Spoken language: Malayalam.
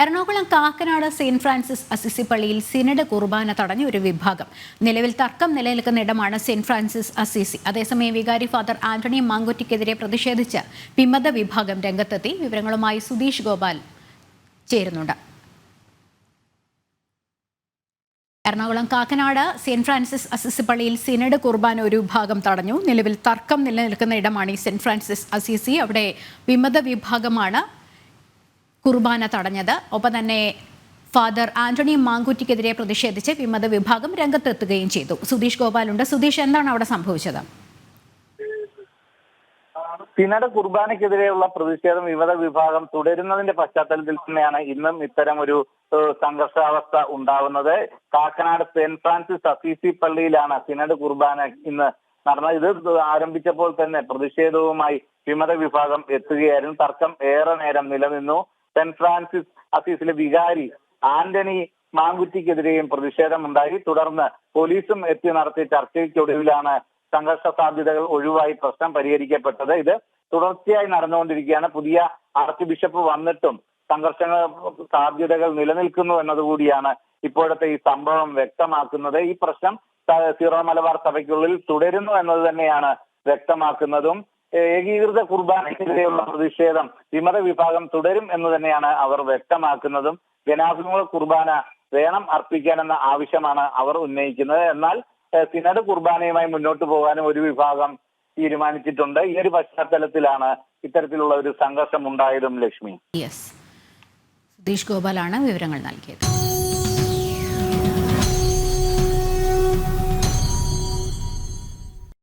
Ernakulam Kakkanad saint Francis Assisi പള്ളിയിൽ സിനഡ് കുർബാന തടഞ്ഞ ഒരു വിഭാഗം. നിലവിൽ തർക്കം നിലനിൽക്കുന്ന ഇടമാണ് സെയിന്റ് ഫ്രാൻസിസ് അസിസി. അതേസമയം വികാരി ഫാദർ ആന്റണി മാങ്കുറ്റിക്കെതിരെ പ്രതിഷേധിച്ച് വിമത വിഭാഗം രംഗത്തെത്തി. വിവരങ്ങളുമായി സുധീഷ് ഗോപാൽ ചേരുന്നുണ്ട്. Ernakulam Kakkanad saint Francis Assisi പള്ളിയിൽ സിനഡ് കുർബാന ഒരു വിഭാഗം തടഞ്ഞു. നിലവിൽ തർക്കം നിലനിൽക്കുന്ന ഇടമാണ് ഈ സെന്റ് ഫ്രാൻസിസ് അസിസി. അവിടെ വിമത വിഭാഗമാണ് കുർബാന തടഞ്ഞത്. ഒപ്പം തന്നെ ഫാദർ ആന്റണി മാങ്കുറ്റിക്കെതിരെ പ്രതിഷേധിച്ച് വിമത വിഭാഗം രംഗത്തെത്തുകയും ചെയ്തു. സുധീഷ് ഗോപാലുണ്ട്. സുധീഷ് എന്താണ് അവിടെ സംഭവിച്ചത്? പിന്നീട് കുർബാനയ്ക്കെതിരെയുള്ള പ്രതിഷേധം വിമത വിഭാഗം തുടരുന്നതിന്റെ പശ്ചാത്തലത്തിൽ തന്നെയാണ് ഇന്നും ഇത്തരം ഒരു സംഘർഷാവസ്ഥ ഉണ്ടാവുന്നത്. കാക്കനാട് സെന്റ് ഫ്രാൻസിസ് അസീസി പള്ളിയിലാണ് സിനഡ് കുർബാന ഇന്ന് നടന്ന ഇത് ആരംഭിച്ചപ്പോൾ തന്നെ പ്രതിഷേധവുമായി വിമത വിഭാഗം എത്തുകയായിരുന്നു. തർക്കം ഏറെ നേരം നിലനിന്നു. സെന്റ് ഫ്രാൻസിസ് അസീസിലെ വികാരി ആന്റണി മാങ്കുറ്റിക്കെതിരെയും പ്രതിഷേധമുണ്ടായി. തുടർന്ന് പോലീസും എത്തി നടത്തിയ ചർച്ചയ്ക്കൊടുവിലാണ് സംഘർഷ സാധ്യതകൾ ഒഴിവായി പ്രശ്നം പരിഹരിക്കപ്പെട്ടത്. ഇത് തുടർച്ചയായി നടന്നുകൊണ്ടിരിക്കുകയാണ്. പുതിയ ആർച്ച് ബിഷപ്പ് വന്നിട്ടും സംഘർഷങ്ങൾ സാധ്യതകൾ നിലനിൽക്കുന്നു എന്നതുകൂടിയാണ് ഇപ്പോഴത്തെ ഈ സംഭവം വ്യക്തമാക്കുന്നത്. ഈ പ്രശ്നം സീറോ മലബാർ സഭയ്ക്കുള്ളിൽ തുടരുന്നു എന്നത് തന്നെയാണ് വ്യക്തമാക്കുന്നതും. ഏകീകൃത കുർബാനയ്ക്കെതിരെയുള്ള പ്രതിഷേധം വിമത വിഭാഗം തുടരും എന്ന് തന്നെയാണ് അവർ വ്യക്തമാക്കുന്നതും. ജനാഭിമുഖ കുർബാന വേണം അർപ്പിക്കാനെന്ന ആവശ്യമാണ് അവർ ഉന്നയിക്കുന്നത്. എന്നാൽ സിനഡ് കുർബാനയുമായി മുന്നോട്ട് പോകാനും ഒരു വിഭാഗം തീരുമാനിച്ചിട്ടുണ്ട്. ഈ ഒരു പശ്ചാത്തലത്തിലാണ് ഇത്തരത്തിലുള്ള ഒരു സംഘർഷം ഉണ്ടായതും ലക്ഷ്മി. സുധീഷ് ഗോപാലാണ് വിവരങ്ങൾ നൽകിയത്.